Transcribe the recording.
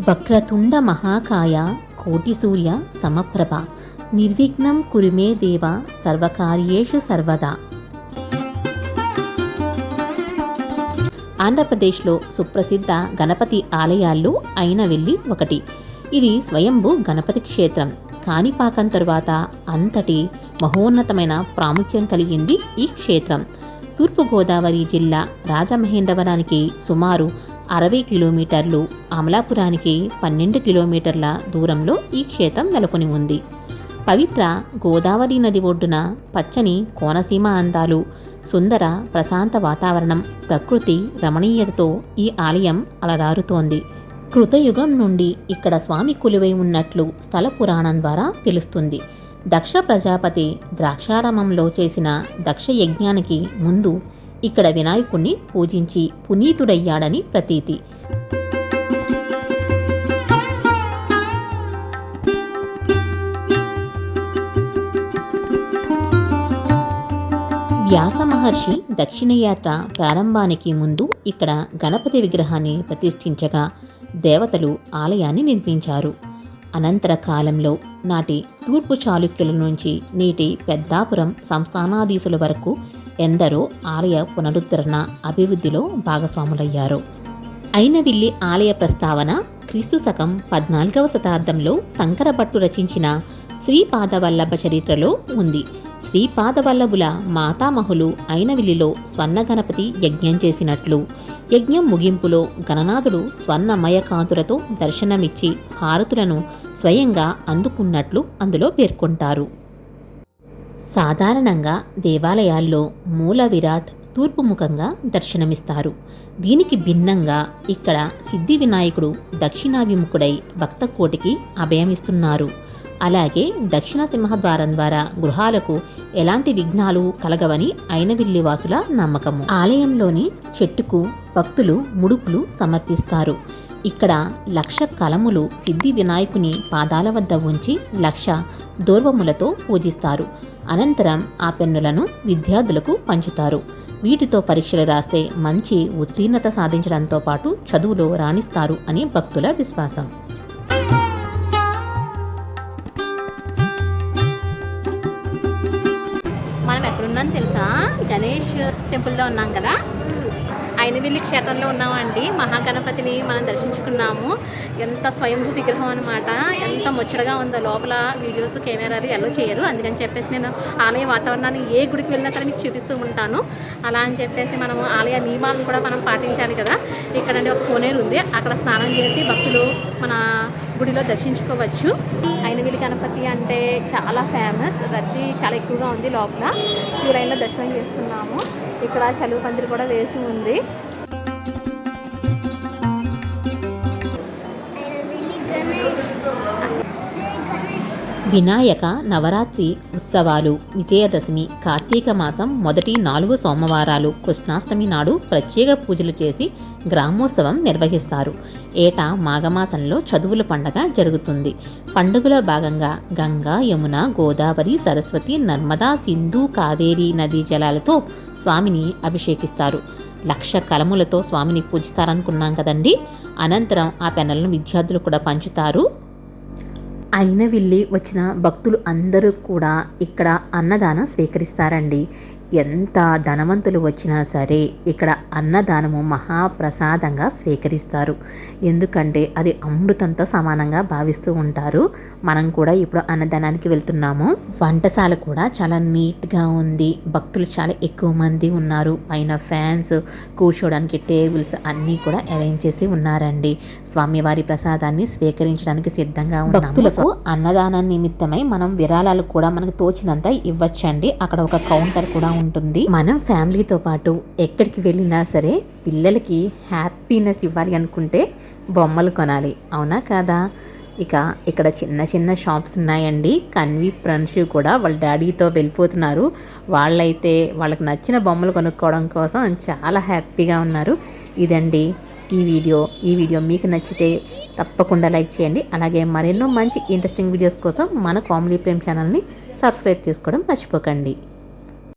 వక్రతుండ మహాకాయ కోటి సూర్య సమప్రభ. నిర్విఘ్నం కురుమే దేవ సర్వకార్యేషు సర్వదా. ఆంధ్రప్రదేశ్లో సుప్రసిద్ధ గణపతి ఆలయాల్లో అయినవెల్లి ఒకటి. ఇది స్వయంభూ గణపతి క్షేత్రం. కాణిపాకం తరువాత అంతటి మహోన్నతమైన ప్రాముఖ్యం కలిగింది ఈ క్షేత్రం. తూర్పుగోదావరి జిల్లా రాజమహేంద్రవరానికి సుమారు అరవై కిలోమీటర్లు అమలాపురానికి పన్నెండు కిలోమీటర్ల దూరంలో ఈ క్షేత్రం నెలకొని ఉంది. పవిత్ర గోదావరి నది ఒడ్డున పచ్చని కోనసీమ అందాలు సుందర ప్రశాంత వాతావరణం ప్రకృతి రమణీయతతో ఈ ఆలయం అలరారుతోంది. కృతయుగం నుండి ఇక్కడ స్వామి కొలువై ఉన్నట్లు స్థల పురాణం ద్వారా తెలుస్తుంది. దక్ష ప్రజాపతి ద్రాక్షారామంలో చేసిన దక్ష యజ్ఞానికి ముందు ఇక్కడ వినాయకుణ్ణి పూజించి పునీతుడయ్యాడని ప్రతీతి. వ్యాస మహర్షి దక్షిణయాత్ర ప్రారంభానికి ముందు ఇక్కడ గణపతి విగ్రహాన్ని ప్రతిష్ఠించగా దేవతలు ఆలయాన్ని నిర్మించారు. అనంతర కాలంలో నాటి తూర్పు చాళుక్యుల నుంచి నేటి పెద్దాపురం సంస్థానాధీశుల వరకు ఎందరో ఆలయ పునరుద్ధరణ అభివృద్ధిలో భాగస్వాములయ్యారు. అయినవిల్లి ఆలయ ప్రస్తావన క్రీస్తు శకం పద్నాలుగవ శతాబ్దంలో శంకరభట్టు రచించిన శ్రీపాదవల్లభ చరిత్రలో ఉంది. శ్రీపాదవల్లభుల మాతామహులు అయినవిల్లిలో స్వర్ణ గణపతి యజ్ఞం చేసినట్లు యజ్ఞం ముగింపులో గణనాథుడు స్వర్ణమయ కాంతులతో దర్శనమిచ్చి హారతులను స్వయంగా అందుకున్నట్లు అందులో పేర్కొంటారు. సాధారణంగా దేవాలయాల్లో మూల విరాట్ తూర్పు ముఖంగా దర్శనమిస్తారు. దీనికి భిన్నంగా ఇక్కడ సిద్ధి వినాయకుడు దక్షిణాభిముఖుడై భక్తకోటికి అభయమిస్తున్నారు. అలాగే దక్షిణ సింహద్వారం ద్వారా గృహాలకు ఎలాంటి విఘ్నాలు కలగవని ఐనవిల్లివాసుల నమ్మకము. ఆలయంలోని చెట్టుకు భక్తులు ముడుపులు సమర్పిస్తారు. ఇక్కడ లక్ష కలములు సిద్ధి వినాయకుని పాదాల వద్ద ఉంచి లక్ష దూర్వములతో పూజిస్తారు. అనంతరం ఆ పెన్నులను విద్యార్థులకు పంచుతారు. వీటితో పరీక్షలు రాస్తే మంచి ఉత్తీర్ణత సాధించడంతో పాటు చదువులో రాణిస్తారు అని భక్తుల విశ్వాసం. మనం ఎక్కడున్నాం తెలుసా? గణేష్ టెంపుల్లో ఉన్నాం కదా? అయినవిల్లి క్షేత్రంలో ఉన్నామండి. మహాగణపతిని మనం దర్శించుకున్నాము. ఎంత స్వయంభూ విగ్రహం అనమాట ఎంత ముచ్చటగా ఉందో. లోపల వీడియోస్ కెమెరాలు ఎలా చేయరు. అందుకని చెప్పేసి నేను ఆలయ వాతావరణాన్ని ఏ గుడికి వెళ్ళినా సరే మీకు చూపిస్తూ ఉంటాను. అలా అని చెప్పేసి మనము ఆలయ నియమాలను కూడా మనం పాటించాలి కదా. ఇక్కడండి ఒక కోనేరు ఉంది. అక్కడ స్నానం చేసి భక్తులు మన గుడిలో దర్శించుకోవచ్చు. అయినవిల్లి గణపతి అంటే చాలా ఫేమస్ రద్దీ చాలా ఎక్కువగా ఉంది లోపల. క్యూ లైన్లో దర్శనం చేసుకున్నాము. ఇక్కడ చలువు పందిరి కూడా వేసి ఉంది. వినాయక నవరాత్రి ఉత్సవాలు విజయదశమి కార్తీక మాసం మొదటి నాలుగు సోమవారాలు కృష్ణాష్టమి నాడు ప్రత్యేక పూజలు చేసి గ్రామోత్సవం నిర్వహిస్తారు. ఏటా మాఘమాసంలో చదువుల పండగ జరుగుతుంది. పండుగలో భాగంగా గంగా యమున గోదావరి సరస్వతి నర్మదా సింధు కావేరి నదీ జలాలతో స్వామిని అభిషేకిస్తారు. లక్ష కలములతో స్వామిని పూజిస్తారనుకున్నాం కదండి? అనంతరం ఆ పెనలను విద్యార్థులు కూడా పంచుతారు. అయినవిల్లి వచ్చిన భక్తులు అందరూ కూడా ఇక్కడ అన్నదానం స్వీకరిస్తారండి. ఎంత ధనవంతులు వచ్చినా సరే ఇక్కడ అన్నదానము మహాప్రసాదంగా స్వీకరిస్తారు. ఎందుకంటే అది అమృతంతో సమానంగా భావిస్తూ ఉంటారు. మనం కూడా ఇప్పుడు అన్నదానానికి వెళ్తున్నాము. వంటశాల కూడా చాలా నీట్గా ఉంది. భక్తులు చాలా ఎక్కువ మంది ఉన్నారు. పైన ఫ్యాన్స్ కూర్చోడానికి టేబుల్స్ అన్నీ కూడా అరేంజ్ చేసి ఉన్నారండి. స్వామివారి ప్రసాదాన్ని స్వీకరించడానికి సిద్ధంగా ఉన్నాము. భక్తులకు అన్నదానం నిమిత్తమై మనం విరాళాలు కూడా మనకు తోచినంత ఇవ్వచ్చండి. అక్కడ ఒక కౌంటర్ కూడా ఉంటుంది. మనం ఫ్యామిలీతో పాటు ఎక్కడికి వెళ్ళినా సరే పిల్లలకి హ్యాపీనెస్ ఇవ్వాలి అనుకుంటే బొమ్మలు కొనాలి. అవునా కాదా? ఇక ఇక్కడ చిన్న చిన్న షాప్స్ ఉన్నాయండి. కన్వి ప్రణ్షు కూడా వాళ్ళ డాడీతో వెళ్ళిపోతున్నారు. వాళ్ళైతే వాళ్ళకి నచ్చిన బొమ్మలు కొనుక్కోవడం కోసం చాలా హ్యాపీగా ఉన్నారు. ఇదండి ఈ వీడియో. ఈ వీడియో మీకు నచ్చితే తప్పకుండా లైక్ చేయండి. అలాగే మరెన్నో మంచి ఇంట్రెస్టింగ్ వీడియోస్ కోసం మన కామెడీ ప్రేమ్ ఛానల్ని సబ్స్క్రైబ్ చేసుకోవడం మర్చిపోకండి.